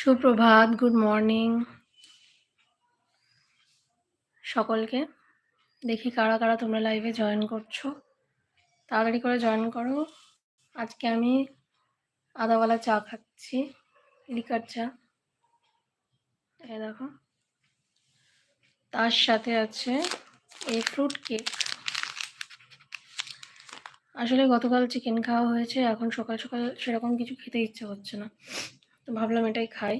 সুপ্রভাত, good morning সকলকে। দেখি কারা, কারা তোমরা লাইভে জয়েন করছ। তাড়াতাড়ি করে জয়েন করো। আজকে আমি আদাওয়ালা চা খাচ্ছি, লিকার চা। এই দেখো। তার সাথে আছে এই ফ্রুট কেক। আসলে গতকাল চিকেন খাওয়া হয়েছে, এখন সকাল সকাল সেরকম কিছু খেতে ইচ্ছে হচ্ছে না। তো ভাবলাম এটাই খাই।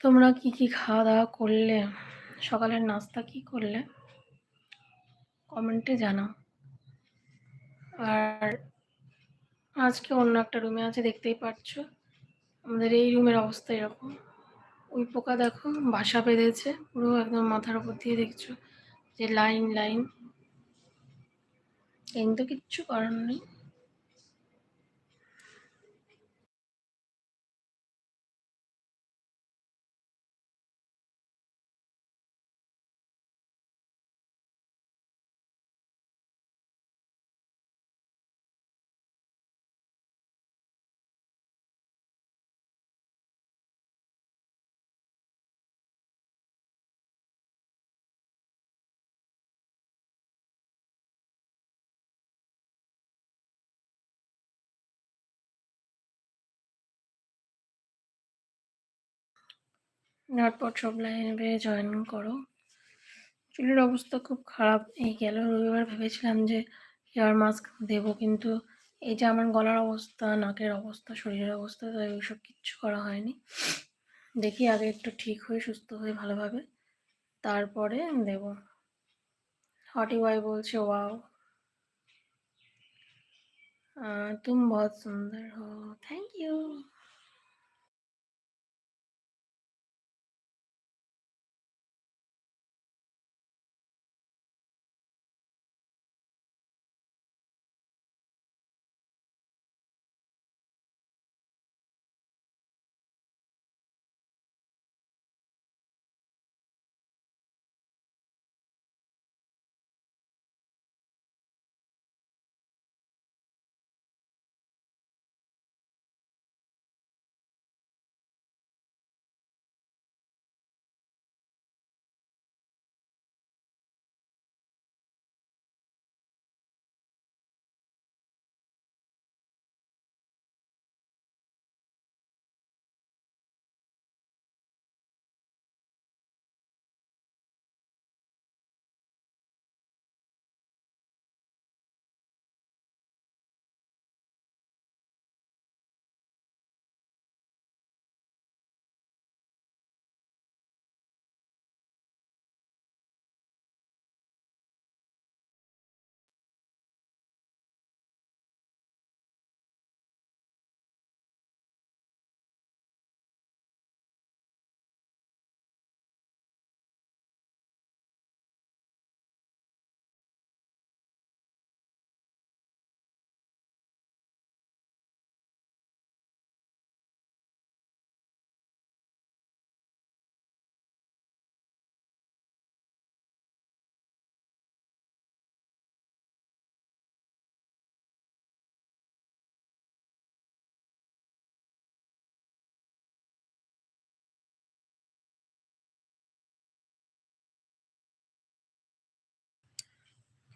তোমরা কি কি খাওয়া দাওয়া করলে? সকালের নাস্তা কি করলে? কমেন্টে জানাও। আর আজকে অন্য একটা রুমে আছে, দেখতেই পাচ্ছ আমাদের এই রুমের অবস্থা এরকম। ওই পোকা দেখো, বাসা বেঁধেছে, পুরো একদম মাথার উপর দিয়ে দেখছ। যে লাইন লাইন। কিন্তু কিচ্ছু করার নেই। ঝটপট সব লাইনে জয়েন করো। চুলের অবস্থা খুব খারাপ, এই গেল রবিবার ভেবেছিলাম যে হেয়ার মাস্ক দেবো কিন্তু এই যে আমার গলার অবস্থা, নাকের অবস্থা, শরীরের অবস্থা তাই ওইসব কিচ্ছু করা হয়নি। দেখি আগে একটু ঠিক হয়ে সুস্থ হয়ে ভালোভাবে। তারপরে দেব। হটি ওয়াই বলছে ওয়াও তুম বহুত সুন্দর হো থ্যাংক ইউ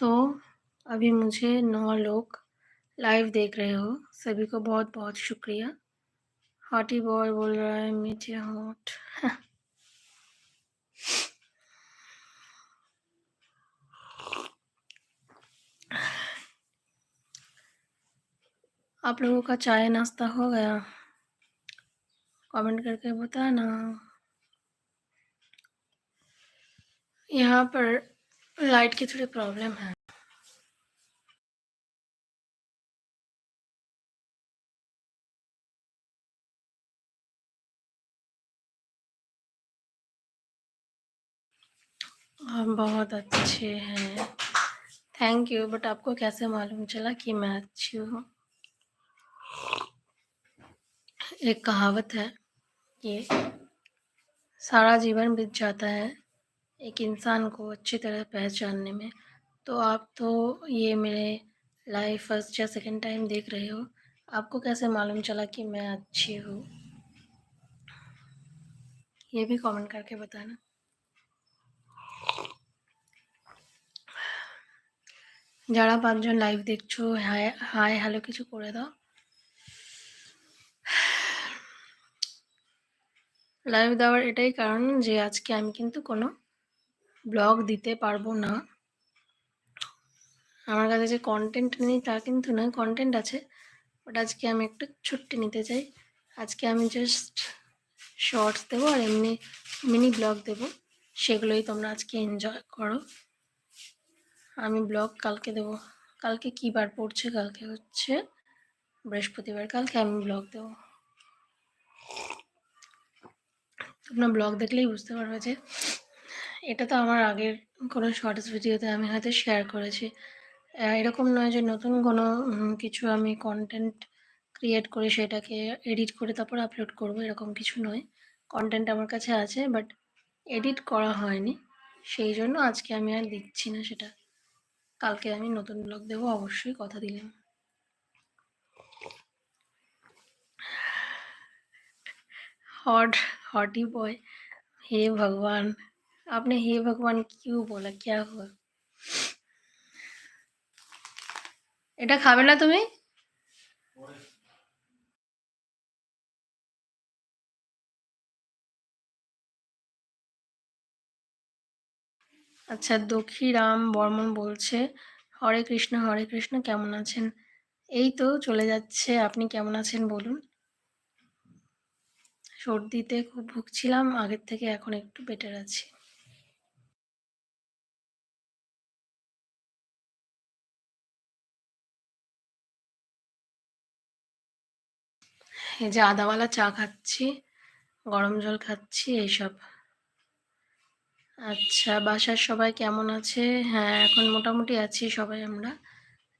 तो अभी मुझे नौ लोग लाइव देख रहे हो। सभी को बहुत बहुत शुक्रिया। हॉटी बॉय बोल रहा है मीठे हॉट आप लोगों का चाय नाश्ता हो गया? कमेंट करके बताना। यहाँ पर लाइट की थोड़ी प्रॉब्लम है। हम बहुत अच्छे हैं। थैंक यू बट आपको कैसे मालूम चला कि मैं अच्छी हूँ? एक कहावत है कि सारा जीवन बीत जाता है। एक इंसान को अच्छी तरह पहचानने में तो आप तो ये मेरे लाइव फर्स्ट या सेकंड टाइम देख रहे हो आपको कैसे मालूम चला कि मैं अच्छी हूँ ये भी कमेंट करके बताना যারা পাঁচজন লাইভ দেখছো হাই হাই হ্যালো কিছু করে দাও লাইভ দেওয়ার এটাই কারণ যে আজকে আমি কিন্তু কোনো ব্লগ দিতে পারব না। আমার কাছে যে কন্টেন্ট নেই তা কিন্তু নয় কন্টেন্ট আছে। বাট আজকে আমি একটু ছুটি নিতে চাই। আজকে আমি জাস্ট শর্টস দেবো আর এমনি মিনি ব্লগ দেবো। সেগুলোই তোমরা আজকে এনজয় করো। আমি ব্লগ কালকে দেবো। কালকে কী বার পড়ছে? কালকে হচ্ছে বৃহস্পতিবার। কালকে আমি ব্লগ দেবো। তোমরা ব্লগ দেখলেই বুঝতে পারবে যে এটা তো আমার আগের কোনো শর্টস ভিডিওতে আমি হয়তো শেয়ার করেছি। এরকম নয় যে নতুন কোনো কিছু আমি কন্টেন্ট ক্রিয়েট করে সেটাকে এডিট করে তারপর আপলোড করব, এরকম কিছু নয়। কন্টেন্ট আমার কাছে আছে বাট এডিট করা হয়নি। সেই জন্য আজকে আমি আর দিচ্ছি না সেটা। কালকে আমি নতুন ব্লগ দেবো, অবশ্যই কথা দিলাম। হট হটি বয় হে ভগবান। आपने हे भगवान क्यों बोला क्या हुआ এটা খাবে না তুমি আচ্ছা দক্ষিরাম বর্মন বলছে হরে কৃষ্ণ হরে কৃষ্ণ কেমন আছেন এই তো চলে যাচ্ছে আপনি কেমন আছেন বলুন সর্দিতে খুব ভুগছিলাম আগের থেকে এখন একটু বেটার আছি এই যে আদাওয়ালা চা খাচ্ছি, গরম জল খাচ্ছি, এইসব। আচ্ছা বাসার সবাই কেমন আছে? হ্যাঁ এখন মোটামুটি আছি সবাই আমরা।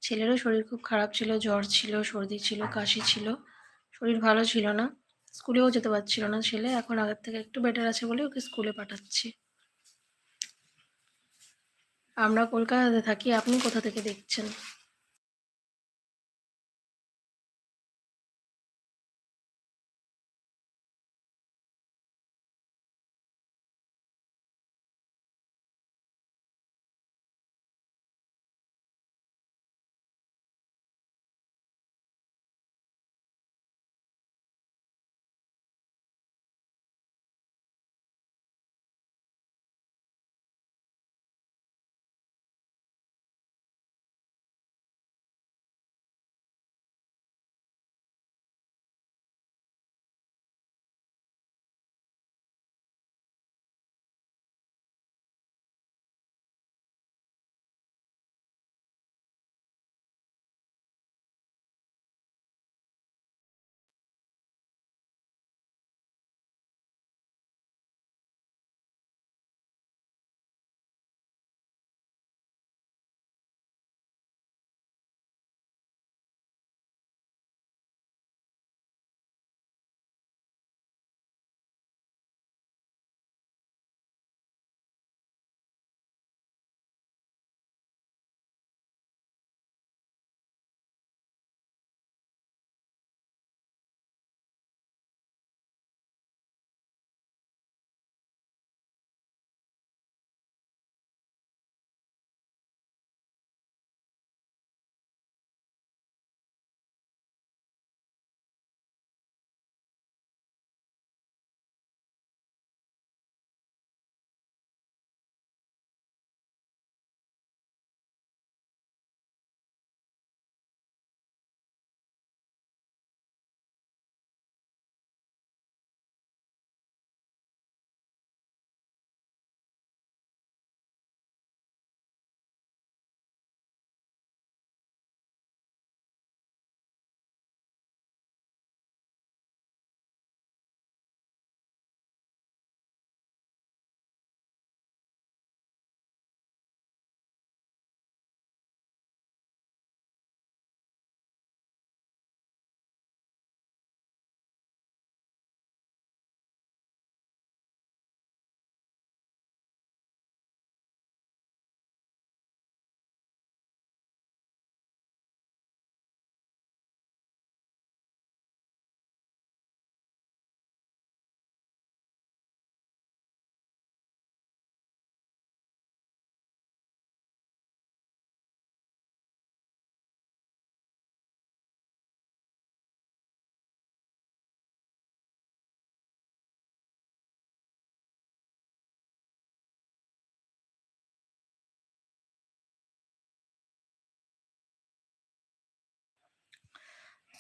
ছেলেরও শরীর খুব খারাপ ছিল, জ্বর ছিল, সর্দি ছিল, কাশি ছিল। শরীর ভালো ছিল না। স্কুলেও যেতে পারছিল না ছেলে, এখন আগের থেকে একটু বেটার আছে বলে ওকে স্কুলে পাঠাচ্ছি। আমরা কলকাতাতে থাকি, আপনি কোথা থেকে দেখছেন?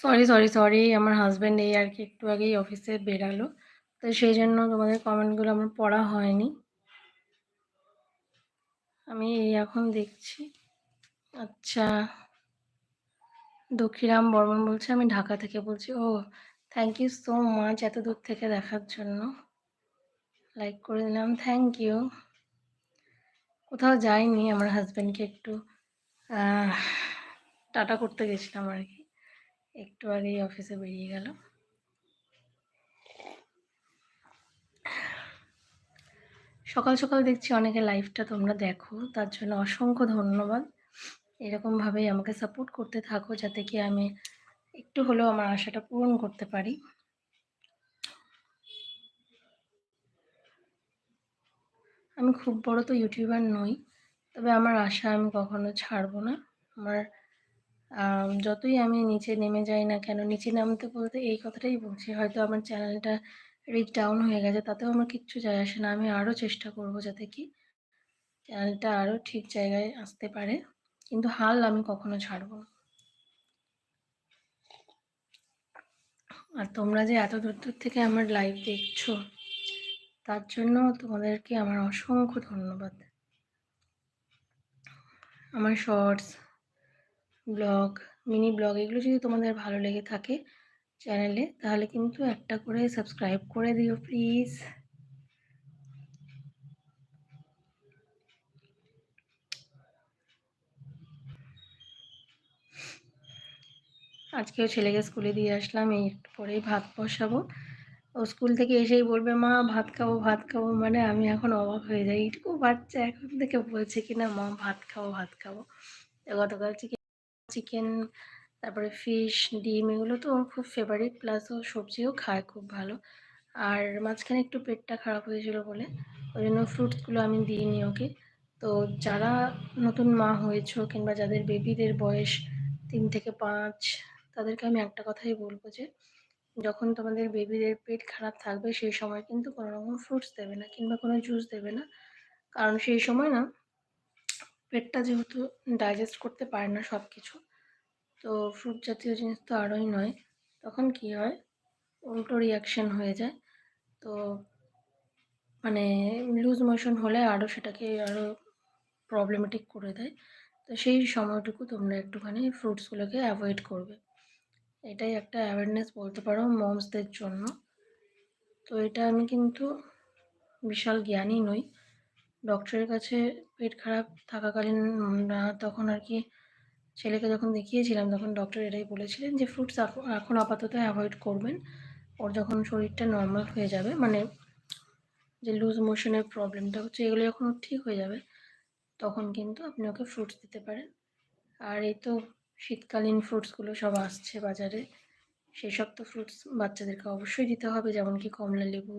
সরি সরি সরি আমার হাজব্যান্ড এই আর কি একটু আগেই অফিসে বেরালো। তো সেই জন্য তোমাদের কমেন্টগুলো আমার পড়া হয়নি। আমি এখন দেখছি। আচ্ছা। দক্ষিরাম বর্মন বলছে, আমি ঢাকা থেকে বলছি। ও থ্যাংক ইউ সো মাচ এত দূর থেকে দেখার জন্য। লাইক করে দিলাম থ্যাংক ইউ কোথাও যাইনি আমার হাজব্যান্ডকে একটু। টাটা করতে গেছিলাম আর কি। একটু আগেই অফিসে বেরিয়ে গেল সকাল সকাল দেখছি অনেকে লাইভটা তোমরা দেখো, তার জন্য অসংখ্য ধন্যবাদ। এরকমভাবেই আমাকে সাপোর্ট করতে থাকো, যাতে কি আমি একটু হলেও আমার আশাটা পূরণ করতে পারি। আমি খুব বড় তো ইউটিউবার নই, তবে আমার আশা আমি কখনো ছাড়বো না। আমার যতই আমি নিচে নেমে যাই না কেন, নিচে নামতে বলতে এই কথাটাই বলছি, হয়তো আমার চ্যানেলটা রিচ ডাউন হয়ে গেছে, তাতেও আমার কিচ্ছু যায় আসে না। আমি আরও চেষ্টা করব যাতে কি চ্যানেলটা আরও ঠিক জায়গায় আসতে পারে, কিন্তু হাল আমি কখনো ছাড়বো না। আর তোমরা যে এত দূর দূর থেকে আমার লাইভ দেখছ, তার জন্য তোমাদেরকে আমার অসংখ্য ধন্যবাদ। আমার শর্টস ব্লগ, মিনি ব্লগ, এগুলো যদি তোমাদের ভালো লেগে থাকে চ্যানেলে, তাহলে কিন্তু একটা করে সাবস্ক্রাইব করে দিও প্লিজ। আজকেও ছেলেকে স্কুলে দিয়ে আসলাম, এই পরেই ভাত বসাবো। ও স্কুল থেকে এসেই বলবে, মা, ভাত খাব ভাত খাব। মানে আমি এখন অবাক হয়ে যাই এইটুকু বাচ্চা এখন থেকে বলছে কিনা, মা, ভাত খাব ভাত খাব। গতকাল চিকেন চিকেন তারপরে ফিশ ডিম, এগুলো তো ওর খুব ফেভারিট প্লাস ও সবজিও খায় খুব ভালো। আর মাঝখানে একটু পেটটা খারাপ হয়েছিল বলে ওই জন্য ফ্রুটসগুলো আমি দিইনি ওকে। তো যারা নতুন মা হয়েছো কিংবা যাদের বেবিদের বয়স তিন থেকে পাঁচ, তাদেরকে আমি একটা কথাই বলব যে, যখন তোমাদের বেবিদের পেট খারাপ থাকবে, সেই সময় কিন্তু কোনো রকম ফ্রুটস দেবে না কিংবা কোনো জুস দেবে না। কারণ সেই সময় না পেটটা যেহেতু ডাইজেস্ট করতে পারে না সব কিছু তো ফ্রুট জাতীয় জিনিস তো আরোই নয়। তখন কি হয়? উল্টো রিয়াকশন হয়ে যায়। তো মানে লুজ মোশন হলে আরও সেটাকে আরও প্রবলেমেটিক করে দেয়। তো সেই সময়টুকু তোমরা একটুখানি ফ্রুটসগুলোকে অ্যাভয়েড করবে। এটাই একটা অ্যাওয়ারনেস বলতে পারো মমসদের জন্য। তো এটা আমি কিন্তু বিশাল জ্ঞানী নই। ডক্টরের কাছে পেট খারাপ থাকাকালীন তখন আর কি ছেলেকে যখন দেখিয়েছিলাম, তখন ডক্টর এটাই বলেছিলেন যে ফ্রুটস এখন আপাতত অ্যাভয়েড করবেন। ওর যখন শরীরটা নর্মাল হয়ে যাবে মানে যে লুজ মোশনের প্রবলেমটা হচ্ছে, এগুলো যখন ঠিক হয়ে যাবে, তখন কিন্তু আপনি ওকে ফ্রুটস দিতে পারেন। আর এই তো শীতকালীন ফ্রুটসগুলো সব আসছে বাজারে সেই সব তো ফ্রুটস বাচ্চাদেরকে অবশ্যই দিতে হবে যেমন কি কমলা লেবু,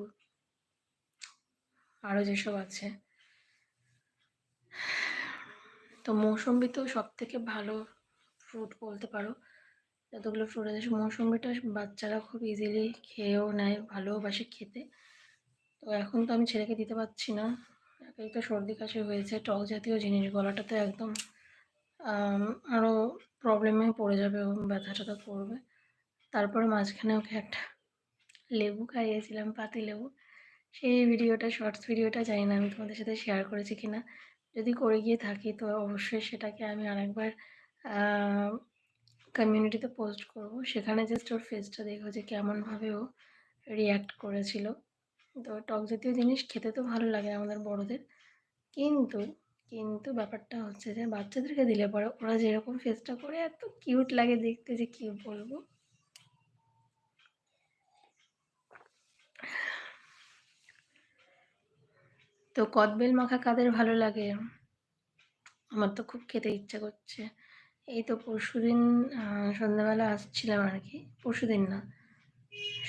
আরও যেসব আছে। তো মৌসম্বি তো সব থেকে ভালো ফ্রুট বলতে পারো। যতগুলো ফ্রুট আছে, মৌসম্বিটা বাচ্চারা খুব ইজিলি খেয়েও নেয় ভালোবাসে খেতে। তো এখন তো আমি ছেলেকে দিতে পারছি না। একাই তো সর্দি কাশি হয়েছে, টক জাতীয় জিনিস, গলাটা তো একদম আরও প্রবলেমে পড়ে যাবে ও ব্যথা ট্যাথা করবে। তারপরে মাঝখানে ওকে একটা লেবু খাইয়েছিলাম পাতি লেবু সেই ভিডিওটা শর্টস ভিডিওটা জানি না আমি তোমাদের সাথে শেয়ার করেছি কি না যদি করে গিয়ে থাকি, তো অবশ্যই সেটাকে আমি আরেকবার কমিউনিটিতে পোস্ট করব। সেখানে জাস্ট ওর ফেসটা দেখো যে কেমনভাবে ও রিয়্যাক্ট করেছিল। তো টক জাতীয় জিনিস খেতে তো ভালো লাগে আমাদের বড়দের। কিন্তু কিন্তু ব্যাপারটা হচ্ছে যে বাচ্চাদেরকে দিলে পরে ওরা যেরকম ফেসটা করে, এত কিউট লাগে দেখতে যে কী বলব? তো কদবেল মাখা কাদের ভালো লাগে? আমার তো খুব খেতে ইচ্ছা করছে। এই তো পরশু দিন সন্ধ্যাবেলা আসছিলাম আর কি পরশু দিন না,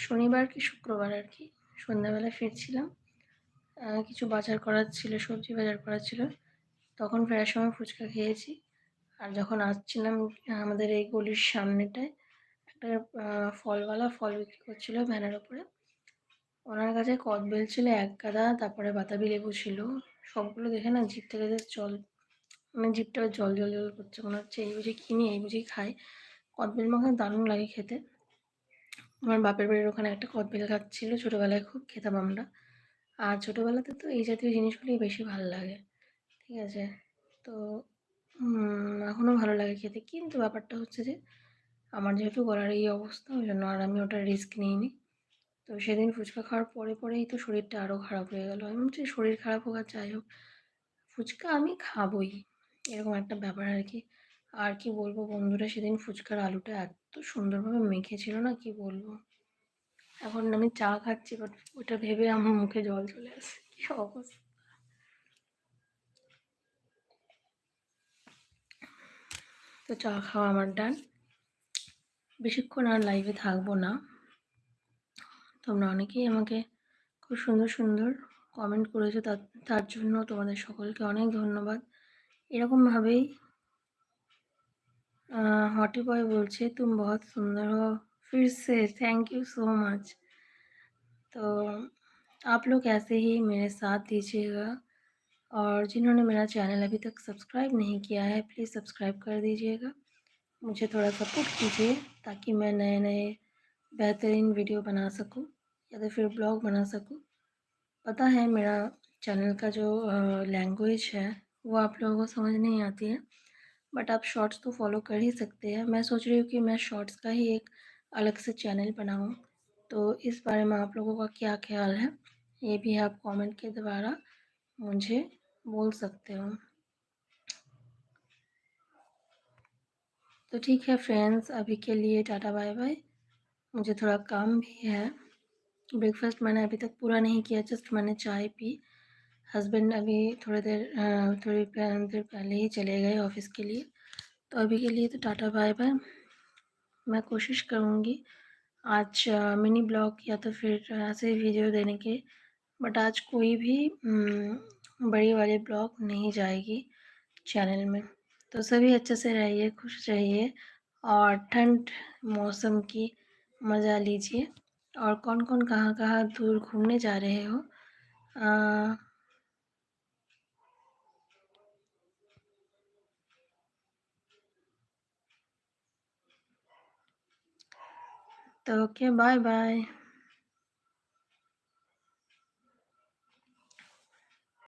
শনিবার কি শুক্রবার আর কি সন্ধ্যাবেলা ফিরছিলাম কিছু বাজার করার ছিল, সবজি বাজার করার ছিল। তখন ফেরার সময় ফুচকা খেয়েছি। আর যখন আসছিলাম আমাদের এই গলির সামনেটায়, একটা ফলওয়ালা ফল বিক্রি করছিল ভ্যানের ওপরে। ওনার কাছে কদবেল ছিল এক গাদা, তারপরে বাতাবি লেবু ছিল। সবগুলো দেখে না জিপ থেকে যে জল মানে জিপটা জল জল জল করছে, মনে হচ্ছে এই বুঝি কিনি, এই বুঝি খাই। কদবেল মাখা দারুণ লাগে খেতে। আমার বাপের বাড়ির ওখানে একটা কদবেল গাছ ছিল, ছোটোবেলায় খুব খেতাম আমরা। আর ছোটোবেলাতে তো এই জাতীয় জিনিসগুলোই বেশি ভালো লাগে, ঠিক আছে? তো এখনও ভালো লাগে খেতে। কিন্তু ব্যাপারটা হচ্ছে যে, আমার যেহেতু গলার এই অবস্থা, ওই জন্য আর আমি ওটা রিস্ক নিইনি। তো সেদিন ফুচকা খাওয়ার পরে পরেই তো শরীরটা আরও খারাপ হয়ে গেলো। আমি বলছি শরীর খারাপ হোক আর যাই হোক। ফুচকা আমি খাবই, এরকম একটা ব্যাপার আর কি। আর কি বলব বন্ধুরা, সেদিন ফুচকার আলুটা এত সুন্দরভাবে মেখেছিল না, কি বলব? এখন আমি চা খাচ্ছি বাট ওটা ভেবে আমার মুখে জল চলে আসে কি অবস্থা? তো চা খাওয়া আমার ডান বেশিক্ষণ আর লাইভে থাকব না। তোমরা অনেকেই আমাকে খুব সুন্দর সুন্দর কমেন্ট করেছো। তার सकल জন্য তোমাদের সকলকে অনেক ধন্যবাদ। এরকমভাবেই হটি বয় বলছে, তুমি বহুত সুন্দর হো फिर से थैंक यू सो मच तो आप लोग ऐसे ही मेरे साथ दीजिएगा और जिन्होंने मेरा चैनल अभी तक सब्सक्राइब नहीं किया है प्लीज़ सब्सक्राइब कर दीजिएगा मुझे थोड़ा सपोर्ट कीजिए ताकि मैं नए नए बेहतरीन वीडियो बना सकूँ या तो फिर ब्लॉग बना सकूँ। पता है मेरा चैनल का जो लैंग्वेज है, वो आप लोगों को समझ नहीं आती है बट आप शॉर्ट्स तो फॉलो कर ही सकते हैं। मैं सोच रही हूँ कि मैं शॉर्ट्स का ही एक अलग से चैनल बनाऊँ। तो इस बारे में आप लोगों का क्या ख्याल है, ये भी आप कमेंट के द्वारा मुझे बोल सकते हो। तो ठीक है फ्रेंड्स अभी के लिए टाटा बाय बाय। मुझे थोड़ा काम भी है। ब्रेकफास्ट मैंने अभी तक पूरा नहीं किया जस्ट मैंने चाय पी। हस्बैंड अभी थोड़ी देर थोड़ी देर पहले ही चले गए ऑफ़िस के लिए। तो अभी के लिए तो टाटा बाय बाय। मैं कोशिश करूँगी आज मिनी ब्लॉग या तो फिर ऐसे वीडियो देने के बट आज कोई भी बड़ी वाली ब्लॉग नहीं जाएगी चैनल में। तो सभी अच्छे से रहिए, खुश रहिए और ठंड मौसम की मज़ा लीजिए। और कौन कौन कहाँ कहाँ दूर घूमने जा रहे हो आ, तो ओके बाय बाय